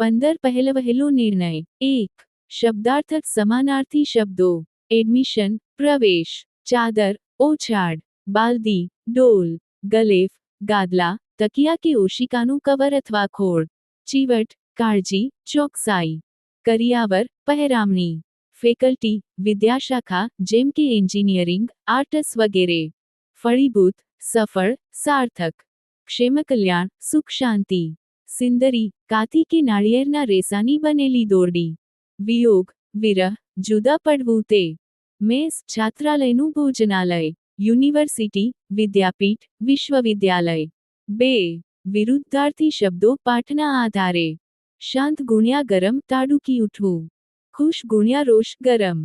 પંદર પહેલવહેલો નિર્ણય એક શબ્દાર્થક સમાનાર્થી શબ્દો એડમિશન પ્રવેશ ચાદર ઓછાડ બાલદી ડોલ ગલેફ ગાદલા તકિયા કે ઓશિકાનું કવર અથવા ખોળ ચીવટ કાળજી ચોકસાઈ કરિયાવર પહેરામણી ફેકલ્ટી વિદ્યાશાખા જેમ કે એન્જિનિયરિંગ આર્ટસ વગેરે ફળીભૂત સફળ સાર્થક ક્ષેમકલ્યાણ સુખ શાંતિ સિંદરી કાતી કે નાળિયેરના રેસાની બનેલી દોરડી વિયોગ વિરહ જુદા પડવું તે મેસ છાત્રાલયનું ભોજનાલય યુનિવર્સિટી વિદ્યાપીઠ વિશ્વવિદ્યાલય બે વિરુદ્ધાર્થી શબ્દો પાઠના આધારે શાંત ગુણ્યા ગરમ તાડુકી ઉઠવું ખુશ ગુણ્યા રોષ ગરમ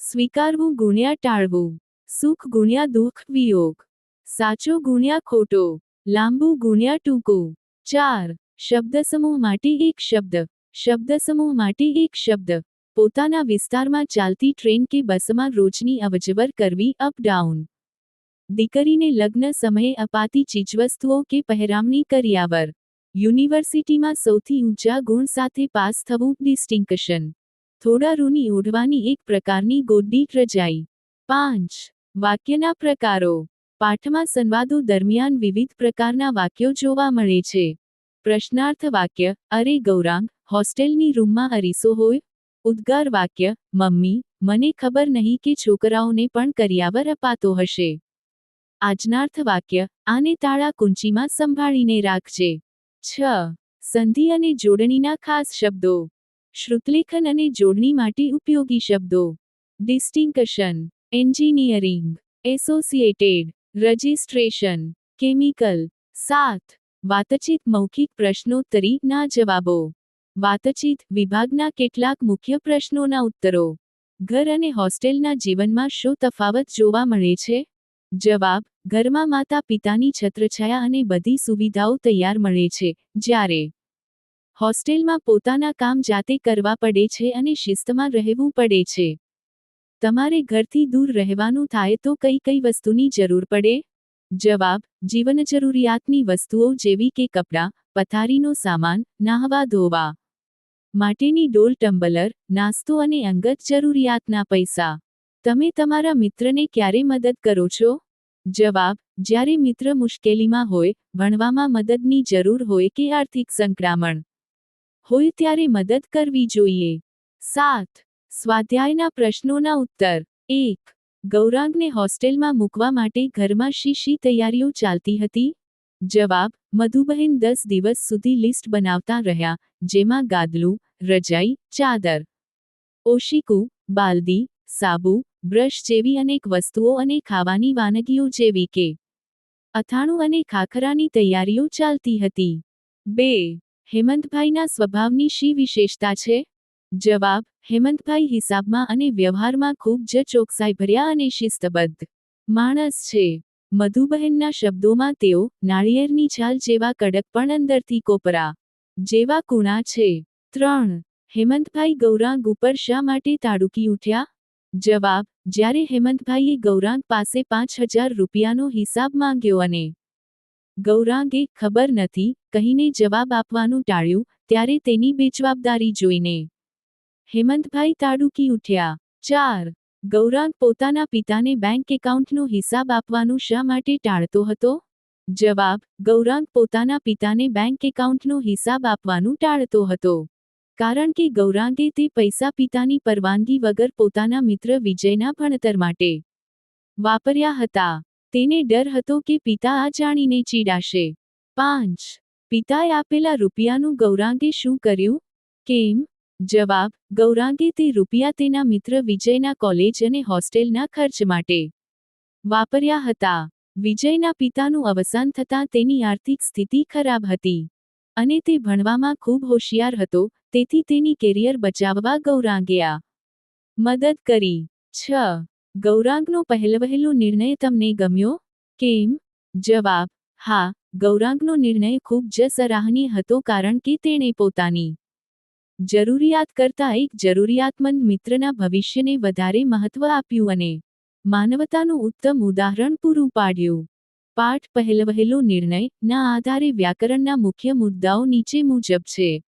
સ્વીકારવું ગુણ્યા ટાળવું સુખ ગુણ્યા દુઃખ વિયોગ સાચો ગુણ્યા ખોટો લાંબુ ગુણ્યા ટૂંકું ચાર શબ્દસમૂહ માટે એક શબ્દ. શબ્દસમૂહ માટે એક શબ્દ. પોતાના વિસ્તારમાં ચાલતી ટ્રેન કે બસમાં રોજની અવજવર કરવી અપ ડાઉન દીકરીને લગ્ન સમયે અપાતી ચીજવસ્તુઓ કે પહેરામણી કર્યાવર યુનિવર્સિટીમાં સૌથી ઊંચા ગુણ સાથે પાસ થવું ડિસ્ટિંકશન થોડા રૂની ઓઢવાની એક પ્રકારની ગોડ્ડી રજાઈ. પાંચ. વાક્યના પ્રકારો. પાઠમાં સંવાદો દરમિયાન વિવિધ પ્રકારના વાક્યો જોવા મળે છે. પ્રશ્નાર્થ વાક્ય, અરે ગૌરાંગ, હોસ્ટેલની રૂમમાં અરીસો હોય ઉદ્ગાર વાક્ય, મમ્મી, મને ખબર નહીં કે છોકરાઓને પણ કરિયાવર અપાતો હશે આજનાર્થ વાક્ય, આને તાળા કુંચીમાં સંભાળીને રાખજે. છ. સંધિ અને જોડણીના ખાસ શબ્દો. શ્રુતલેખન અને જોડણી માટે ઉપયોગી શબ્દો. Distinction, engineering, associated, registration, chemical, સાત. વાતચીત મૌખિક પ્રશ્નોત્તરી ના જવાબો. વાતચીત વિભાગના કેટલાક મુખ્ય પ્રશ્નોના ઉત્તરો. ઘર અને હોસ્ટેલના જીવનમાં શું તફાવત જોવા મળે છે? જવાબ, ઘરમાં માતા પિતાની છત્રછાયા અને બધી સુવિધાઓ તૈયાર મળે છે, જ્યારે હોસ્ટેલમાં પોતાના કામ જાતે કરવા પડે છે અને શિસ્તમાં રહેવું પડે છે. તમારે ઘરથી દૂર રહેવાનું થાય તો કઈ કઈ વસ્તુની જરૂર પડે? જવાબ જીવન જરૂરિયાતની વસ્તુઓ જેવી કે કપડાં, પથારીનો સામાન, નાહવા ધોવા. માટેની ડોલ ટમ્બલર, નાસ્તો અને અંગત જરૂરિયાતના પૈસા. તમે તમારા મિત્રને ક્યારે મદદ કરો છો? જવાબ, જ્યારે મિત્ર મુશ્કેલીમાં હોય, ભણવામાં મદદની જરૂર હોય કે આર્થિક સંક્રામણ હોય ત્યારે મદદ કરવી જોઈએ. સાત, સ્વાધ્યાયના પ્રશ્નોના ઉત્તર. એક ગૌરાંગને હોસ્ટેલમાં મૂકવા માટે ઘરમાં શી શી તૈયારીઓ ચાલતી હતી? જવાબ, મધુબહેન દસ દિવસ સુધી લિસ્ટ બનાવતા રહ્યા, જેમાં ગાદલું, રજાઈ, ચાદર. ઓશિકુ, બાલદી, સાબુ, બ્રશ જેવી અનેક વસ્તુઓ અને ખાવાની વાનગીઓ જેવી કે અથાણું અને ખાખરાની તૈયારીઓ ચાલતી હતી. બે, હેમંતભાઈના સ્વભાવની શી વિશેષતા છે? જવાબ હેમંતભાઈ હિસાબમાં અને વ્યવહારમાં ખૂબ જ ચોકસાઈભર્યા અને શિસ્તબદ્ધ માણસ છે. મધુબહેનના શબ્દોમાં તેઓ નાળિયેરની છાલ જેવા કડક પણ અંદરથી કોપરા જેવા કુણા છે. ત્રણ. હેમંતભાઈ ગૌરાંગ ઉપર શા માટે તાડુકી ઉઠ્યા? જવાબ, જ્યારે હેમંતભાઈએ ગૌરાંગ પાસે પાંચ હજાર રૂપિયાનો હિસાબ માંગ્યો અને ગૌરાંગે ખબર નથી, કહીને જવાબ આપવાનું ટાળ્યું, ત્યારે તેની બેજવાબદારી જોઈને હેમંતભાઈ તાડુકી ઉઠ્યા. ચાર. ગૌરાંગ પોતાના પિતાને બેંક એકાઉન્ટનો હિસાબ આપવાનું શા માટે ટાળતો હતો? જવાબ. ગૌરાંગ પોતાના પિતાને બેંક એકાઉન્ટનો હિસાબ આપવાનું ટાળતો હતો. કારણ કે ગૌરાંગે તે પૈસા પિતાની પરવાનગી વગર પોતાના મિત્ર વિજયના ભણતર માટે વાપર્યા હતા. તેને ડર હતો કે પિતા આ જાણીને ચીડાશે. પાંચ. પિતાએ આપેલા રૂપિયાનું ગૌરાંગે શું કર્યું? કેમ? જવાબ, ગૌરાંગે તે રૂપિયા તેના મિત્ર વિજયના કોલેજ અને હોસ્ટેલના ખર્ચ માટે વાપર્યા હતા. વિજયના પિતાનું અવસાન થતાં તેની આર્થિક સ્થિતિ ખરાબ હતી અને તે ભણવામાં ખૂબ હોશિયાર હતો, તેથી તેની કેરિયર બચાવવા ગૌરાંગે આ મદદ કરી. છ. ગૌરાંગનો પહેલવહેલો નિર્ણય તમને ગમ્યો? કેમ? જવાબ, હા, ગૌરાંગનો નિર્ણય ખૂબ જ સરાહનીય હતો કારણ કે તેણે પોતાની જરૂરિયાત કરતાં એક જરૂરિયાતમંદ મિત્રના ભવિષ્યને વધારે મહત્વ આપ્યું અને માનવતાનું ઉત્તમ ઉદાહરણ પૂરું પાડ્યું. પાઠ પહેલવહેલો નિર્ણય ના આધારે વ્યાકરણના મુખ્ય મુદ્દાઓ નીચે મુજબ છે.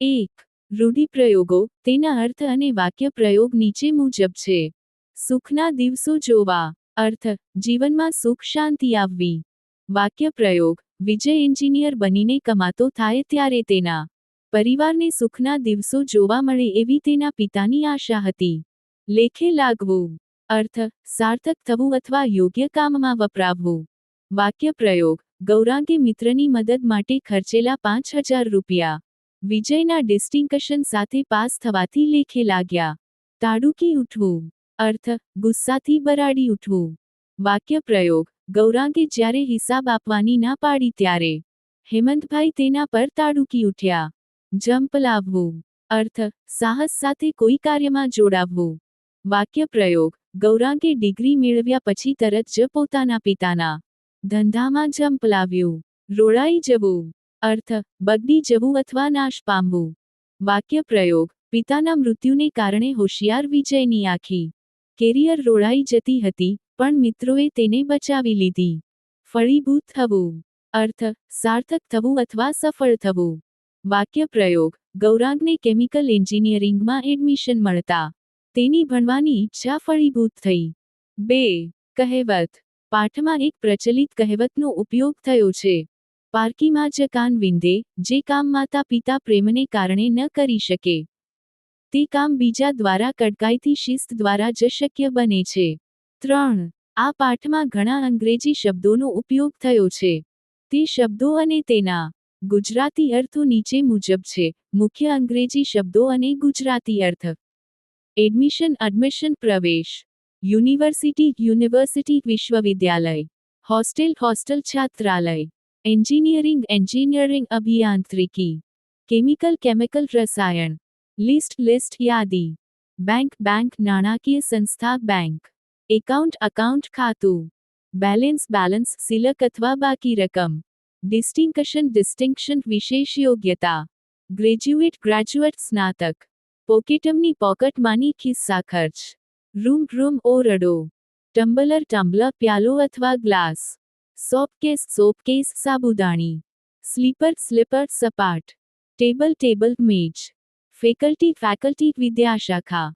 એક, રૂઢિપ્રયોગો તેના અર્થ અને વાક્ય પ્રયોગ નીચે મુજબ છે. સુખના દિવસો જોવા. અર્થ, જીવનમાં સુખ શાંતિ આવવી. વાક્ય પ્રયોગ વિજય એન્જિનિયર બનીને કમાતો થાય ત્યારે તેના પરિવારને સુખના દિવસો જોવા મળે એવી તેના પિતાની આશા હતી. લેખે લાગવું. અર્થ, સાર્થક થવું અથવા યોગ્ય કામમાં વપરાવવું. વાક્ય પ્રયોગ, ગૌરાંગે મિત્રની મદદ માટે ખર્ચેલા પાંચ હજાર રૂપિયા. વિજયના ડિસ્ટિંકશન સાથે પાસ થવાથી લેખે લાગ્યા. તાડુકી ઉઠવું. અર્થ, ગુસ્સાથી બરાડી ઉઠવું. વાક્ય પ્રયોગ, ગૌરાંગે જ્યારે હિસાબ આપવાની ના પાડી ત્યારે. હેમંતભાઈ તેના પર તાડુકી ઉઠ્યા. જંપ લાવવું. અર્થ, સાહસ સાથે કોઈ કાર્યમાં જોડાવવું. વાક્ય પ્રયોગ, ગૌરાંગે ડિગ્રી મેળવ્યા પછી તરત જ પોતાના પિતાના ધંધામાં જંપ લાવ્યું. રોળાઈ જવું. અર્થ, બગડી જવું અથવા નાશ પામવું. વાક્ય પ્રયોગ, પિતાના મૃત્યુને કારણે હોશિયાર વિજયની આખી કેરિયર રોળાઈ જતી હતી, પણ મિત્રોએ તેને બચાવી લીધી. ફળીભૂત થવું. અર્થ, સાર્થક થવું અથવા સફળ થવું. વાક્ય પ્રયોગ ગૌરાંગને કેમિકલ એન્જિનિયરિંગમાં એડમિશન મળતા. તેની ભણવાની ઈચ્છા ફળીભૂત થઈ. બે, કહેવત. પાઠમાં એક પ્રચલિત કહેવતનો ઉપયોગ થયો છે. પારકીમાં જ કાન વિંદે જે કામ માતા પિતા પ્રેમને કારણે ન કરી શકે. તે કામ બીજા દ્વારા કડકાઈથી શિસ્ત દ્વારા જ શક્ય બને છે. ત્રણ, આ પાઠમાં ઘણા અંગ્રેજી શબ્દોનો ઉપયોગ થયો છે. તે શબ્દો અને તેના ગુજરાતી અર્થો નીચે મુજબ છે, મુખ્ય અંગ્રેજી શબ્દો અને ગુજરાતી અર્થ. એડમિશન એડમિશન પ્રવેશ. યુનિવર્સિટી યુનિવર્સિટી વિશ્વવિદ્યાલય. હોસ્ટેલ હોસ્ટેલ છાત્રાલય. એન્જિનિયરિંગ એન્જિનિયરિંગ અભિયાંત્રિકી. કેમિકલ કેમિકલ રસાયણ. લિસ્ટ લિસ્ટ યાદી. બેંક બેંક નાણાકીય સંસ્થા બેંક એકાઉન્ટ અકાઉન્ટ ખાતું. બેલેન્સ બેલેન્સ સિલક અથવા બાકી રકમ. ડિસ્ટિંકશન ડિસ્ટિંક્શન વિશેષ યોગ્યતા ગ્રેજ્યુએટ ગ્રેજ્યુએટ સ્નાતક, પોકેટમની પોકેટમાંની ખિસ્સા ખર્ચ, રૂમ રૂમ ઓરડો, ટમ્બલર ટમ્બલર પ્યાલો અથવા glass, soap case soap case સાબુદાણી, slipper slipper સપાટ, ટેબલ ટેબલ મેજ, ફેકલ્ટી ફેકલ્ટી વિદ્યાશાખા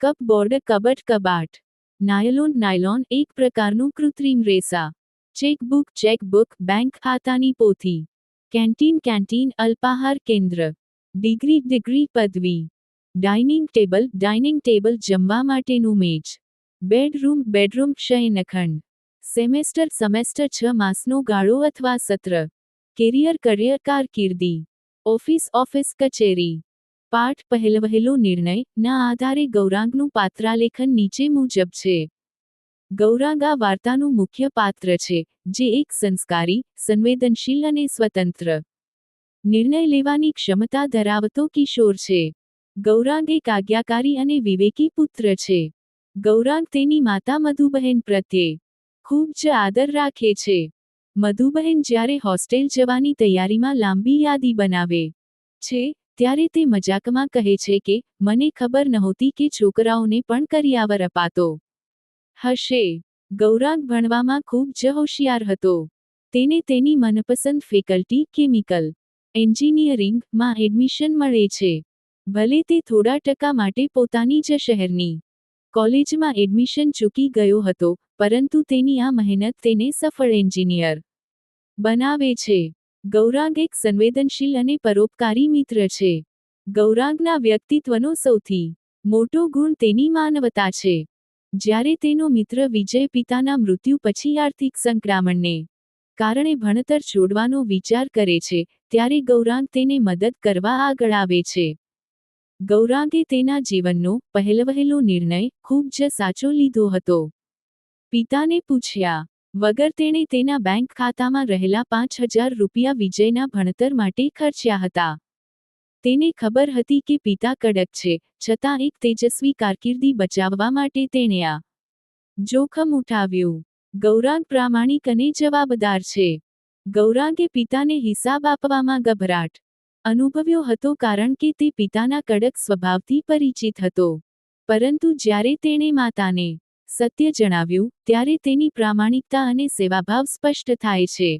કપ બોર્ડ કબટ કબાટ, નાયલોન નાયલોન એક પ્રકારનું કૃત્રિમ રેસા. ચેકબુક ચેકબુક, બેંક ખાતાની પોથી. કેન્ટીન કેન્ટીન, અલ્પાહાર કેન્દ્ર. ડિગ્રી ડિગ્રી પદવી. ડાઇનિંગ ટેબલ ડાઇનિંગ ટેબલ જમવા માટેનું મેજ. બેડરૂમ બેડરૂમ શયનખંડ સેમેસ્ટર સેમેસ્ટર છ માસનો ગાળો અથવા સત્ર. કેરિયર, કરિયર કારકિર્દી. ઓફિસ ઓફિસ કચેરી. પાઠ, પહેલવહેલો નિર્ણય, ના આધારે ગૌરાંગનું પાત્રાલેખન નીચે મુજબ છે. ગૌરાંગ વાર્તાનું મુખ્ય પાત્ર છે, જે એક સંસ્કારી, સંવેદનશીલ અને સ્વતંત્ર નિર્ણય લેવાની ક્ષમતા ધરાવતો કિશોર છે. ગૌરાંગ એક આજ્ઞાકારી અને વિવેકી પુત્ર છે. ગૌરાંગ તેની માતા મધુબહેન પ્રત્યે ખૂબ જ આદર રાખે છે. મધુબહેન જ્યારે હોસ્ટેલ જવાની તૈયારીમાં લાંબી યાદી બનાવે છે, ત્યારે તે મજાકમાં કહે છે કે, મને ખબર નહોતી કે છોકરાઓને પણ કરિયાવર અપાતો હશે. ગૌરાંગ ભણવામાં ખૂબ જ હોશિયાર હતો. તેને તેની મનપસંદ ફેકલ્ટી કેમિકલ એન્જિનિયરિંગમાં એડમિશન મળે છે. ભલે તે થોડા ટકા માટે પોતાની જ શહેરની કોલેજમાં એડમિશન ચૂકી ગયો હતો, પરંતુ તેની આ મહેનત તેને સફળ એન્જિનિયર બનાવે છે. ગૌરાંગ એક સંવેદનશીલ અને પરોપકારી મિત્ર છે. ગૌરાંગના વ્યક્તિત્વનો સૌથી મોટો ગુણ તેની માનવતા છે. જ્યારે તેનો મિત્ર વિજય પિતાના મૃત્યુ પછી આર્થિક સંક્રામણને કારણે ભણતર છોડવાનો વિચાર કરે છે, ત્યારે ગૌરાંગ તેને મદદ કરવા આગળ આવે છે. ગૌરાંગે તેના જીવનનો પહેલવહેલો નિર્ણય ખૂબ જ સાચો લીધો હતો. પિતાને પૂછ્યા વગર તેણે તેના બેંક ખાતામાં રહેલા પાંચ હજાર રૂપિયા વિજયના ભણતર માટે ખર્ચ્યા હતા. તેને ખબર હતી કે પિતા કડક છે, છતાં એક તેજસ્વી કારકિર્દી બચાવવા માટે તેણે આ જોખમ ઉઠાવ્યું. ગૌરાંગ પ્રામાણિક અને જવાબદાર છે. ગૌરાંગે પિતાને હિસાબ આપવામાં ગભરાટ અનુભવ્યો હતો કારણ કે તે પિતાના કડક સ્વભાવથી પરિચિત હતો. પરંતુ જ્યારે તેણે માતાને સત્ય જણાવ્યું, ત્યારે તેની પ્રામાણિકતા અને સેવાભાવ સ્પષ્ટ થાય છે.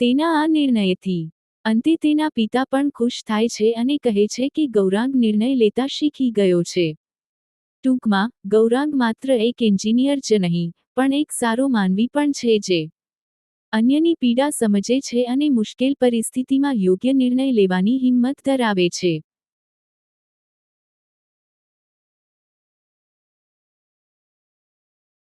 તેના આ નિર્ણયથી અંતે તેના પિતા પણ ખુશ થાય છે અને કહે છે કે ગૌરાંગ નિર્ણય લેતા શીખી ગયો છે. ટૂંકમાં, ગૌરાંગ માત્ર એક એન્જિનિયર જ નહીં, પણ એક સારો માનવી પણ છે જે અન્યની પીડા સમજે છે અને મુશ્કેલ પરિસ્થિતિમાં યોગ્ય નિર્ણય લેવાની હિંમત ધરાવે છે.